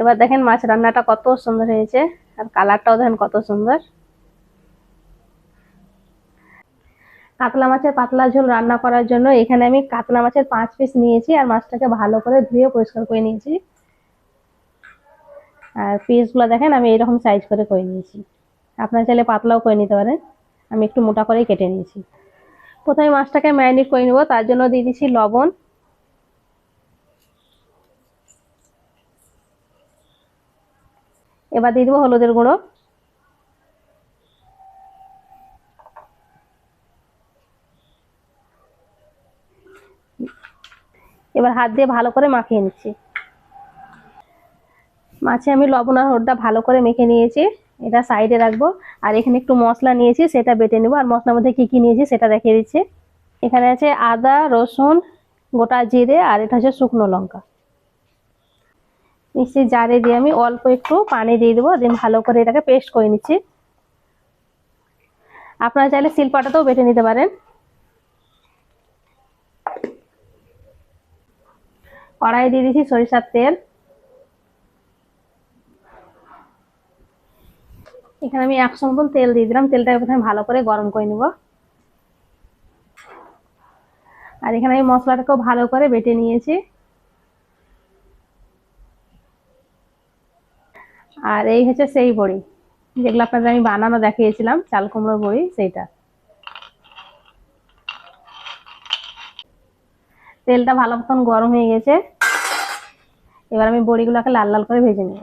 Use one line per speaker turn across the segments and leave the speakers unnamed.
এবার দেখেন মাছ রান্নাটা কত সুন্দর হয়েছে, আর কালারটাও দেখেন কত সুন্দর। কাতলা মাছের পাতলা ঝোল রান্না করার জন্য এখানে আমি কাতলা মাছের পাঁচ পিস নিয়েছি, আর মাছটাকে ভালো করে ধুয়ে পরিষ্কার করে নিয়েছি। আর পিসগুলো দেখেন আমি এরকম সাইজ করে করে নিয়েছি। আপনারা চাইলে পাতলাও করে নিতে পারেন, আমি একটু মোটা করেই কেটে নিয়েছি। প্রথমে মাছটাকে ম্যারিনেট করে নেব, তার জন্য দিয়ে দিচ্ছি লবণ এবার দিয়ে দেবো হলুদের গুঁড়ো। এবার হাত দিয়ে ভালো করে মাখিয়ে নিচ্ছি। মাছে আমি লবণ আর হলুদটা ভালো করে মেখে নিয়েছি। এটা সাইডে রাখব। আর এখানে একটু মশলা নিয়েছি, সেটা বেটে নেব। আর মশলার মধ্যে কি কি নিয়েছি সেটা দেখিয়ে দিচ্ছি। এখানে আছে আদা, রসুন, গোটা জিরে, আর এটা হচ্ছে শুকনো লঙ্কা। মিক্সির জারে দিয়ে আমি অল্প একটু পানি দিয়ে দেবো, দিয়ে ভালো করে এটাকে পেস্ট করে নিচ্ছি। আপনারা চাইলে শিলপাটাতেও বেটে নিতে পারেন। কড়াই দিয়ে দিচ্ছি সরিষার তেল। এখানে আমি একশো মতন তেল দিয়ে দিলাম, তেলটাকে প্রথমে ভালো করে গরম করে নিব। আর এখানে আমি মশলাটাকেও ভালো করে বেটে নিয়েছি। আর এই হচ্ছে সেই বড়ি। যেগুলো আপনাদের আমি বানানো দেখিয়েছিলাম, চাল কুমড়ো বড়ি, সেইটা। তেলটা ভালো মতন গরম হয়ে গেছে। এবার আমি বড়িগুলোকে লাল লাল করে ভেজে নেব।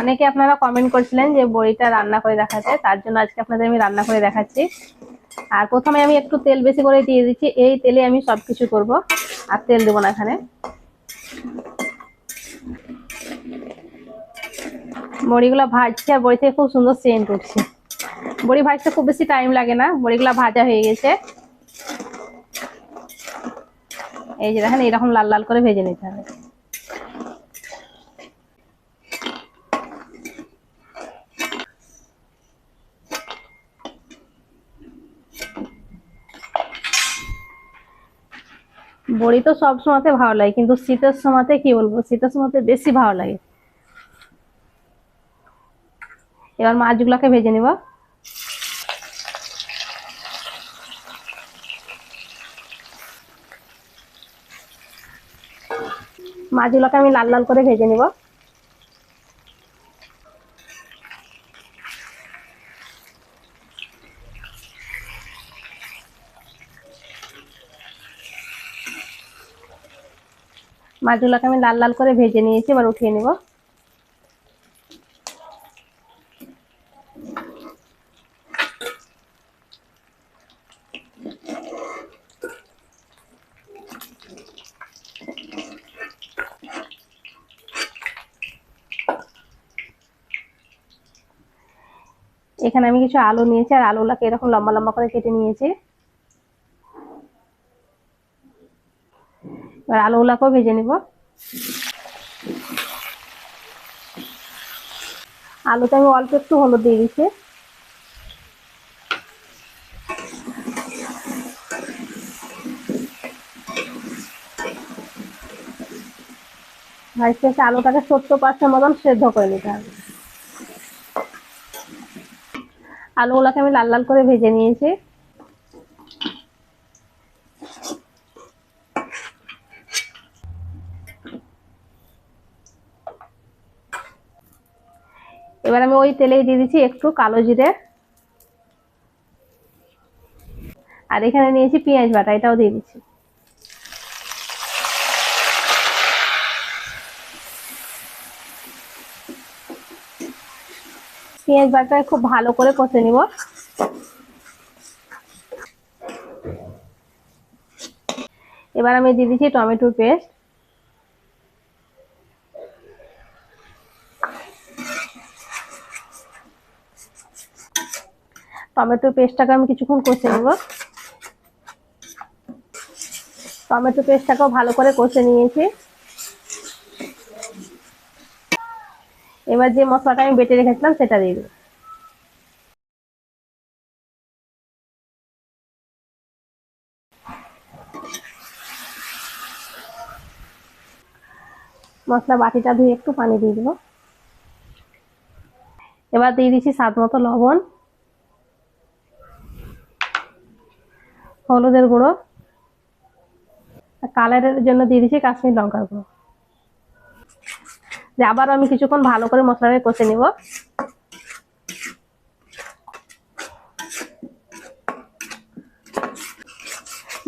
অনেকে আপনারা কমেন্ট করছিলেন যে বড়িটা রান্না করে দেখাতে, তার জন্য আজকে আপনাদের আমি রান্না করে দেখাচ্ছি। আর প্রথমে আমি একটু তেল বেশি করে দিয়ে দিচ্ছি। এই তেলে আমি সব কিছু করব। আর তেল দেবো না এখানে। বড়িগুলো ভাজছে আর বড়ি থেকে খুব সুন্দর সেন্ট উঠছে। বড়ি ভাজতে খুব বেশি টাইম লাগে না। বড়িগুলো ভাজা হয়ে গেছে। এই যে দেখেন এরকম লাল লাল করে ভেজে নিতে হবে। বড়ি তো সব সময়তে ভালো লাগে, কিন্তু শীতের সময়তে কি বলব, শীতের সময়তে বেশি ভালো লাগে। এবার মাছগুলোকে ভেজে নিব। মাছগুলোকে আমি লাল লাল করে ভেজে নিব। মাছগুলোকে আমি লাল লাল করে ভেজে নিয়েছি, এবার উঠিয়ে নেব। এখানে আমি কিছু আলু নিয়েছি, আর আলুগুলোকে এরকম লম্বা লম্বা করে কেটে নিয়েছি। এবার আলুগুলাকেও ভেজে নিব। আলুতে আমি অল্প একটু হলুদ দিয়ে দিচ্ছি। ভাজতে আলুটাকে সত্তর পার্সেন্ট মতন সেদ্ধ করে নিতে হবে। আলুগুলোকে আমি লাল লাল করে ভেজে নিয়েছি। এবার আমি ওই তেলেই দিয়ে দিচ্ছি একটু কালো জিরে। আর এখানে নিয়েছি পেঁয়াজ বাটা, এটাও দিয়ে দিচ্ছি। পেঁয়াজ বাটা খুব ভালো করে কষে নিব। এবার আমি দিয়ে দিচ্ছি টমেটোর পেস্ট। টমেটো পেস্টটাকে আমি কিছুক্ষণ কষে নেব। টমেটো পেস্টটাকেও ভালো করে কষে নিয়েছি। এবার যে মশলাটা আমি বেটে রেখেছিলাম সেটা দিয়ে মশলা বাটিটা ধুয়ে একটু পানি দিয়ে দেবো। এবার দিয়ে দিচ্ছি স্বাদ মতো লবণ। হলুদের গুঁড়ো, কালারের জন্য দিয়ে দিচ্ছি কাশ্মীর লঙ্কার গুঁড়ো। যে আবার আমি কিছুক্ষণ ভালো করে মশলাটাকে কষে নিব।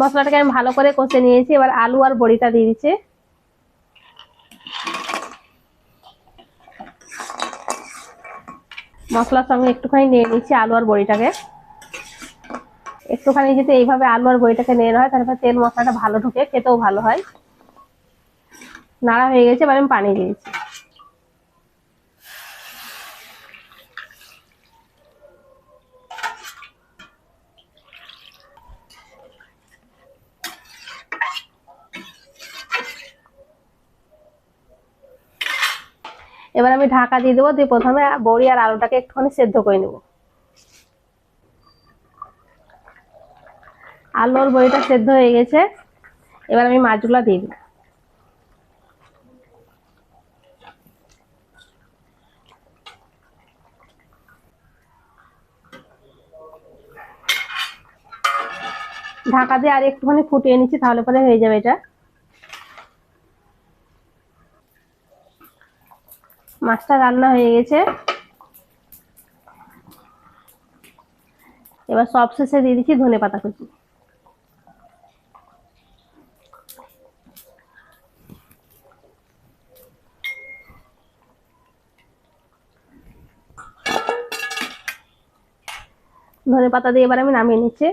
মশলাটাকে আমি ভালো করে কষে নিয়েছি, এবার আলু আর বড়িটা দিয়ে দিচ্ছি। মশলার সঙ্গে একটুখানি নিয়ে নিচ্ছি আলু আর বড়িটাকে। একটুখানি যদি এইভাবে আলু আর বড়িটাকে নিয়ে হয়, তাহলে তেল মশলাটা ভালো ঢুকে, খেতেও ভালো হয়। নাড়া হয়ে গেছে, এবার আমি পানি দিয়েছি এবার আমি ঢাকা দিয়ে দেবো, দিয়ে প্রথমে বড়ি আর আলুটাকে একটুখানি সেদ্ধ করে নেব। আলু আর বড়িটা সেদ্ধ হয়ে গেছে। এবার আমি মাছগুলো দিয়ে দেবো ঢাকা দিয়ে আর একটুখানি ফুটিয়ে নিচ্ছি, তাহলে পরে হয়ে যাবে এটা। মাছটা রান্না হয়ে গেছে। এবার সব শেষে দিয়ে দিচ্ছি ধনে পাতা কুচি। ধনে পাতা দিয়ে এবার আমি নামিয়ে নিচ্ছি।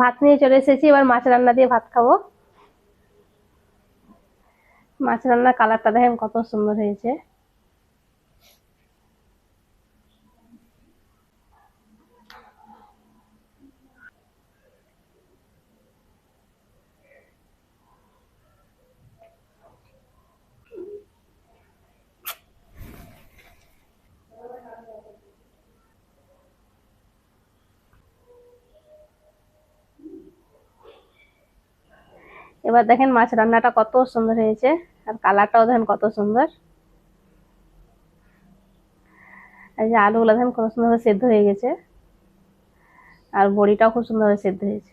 ভাত নিয়ে চলে এসেছি, এবার মাছ রান্না দিয়ে ভাত খাব। মাছ রান্নার কালারটা দেখেন কত সুন্দর হয়েছে। এবার দেখেন মাছ রান্নাটা কত সুন্দর হয়েছে, আর কালারটাও দেখেন কত সুন্দর। এই যে আলুগুলো দেখেন কত সুন্দরভাবে সেদ্ধ হয়ে গেছে, আর বড়িটাও খুব সুন্দরভাবে সেদ্ধ হয়েছে।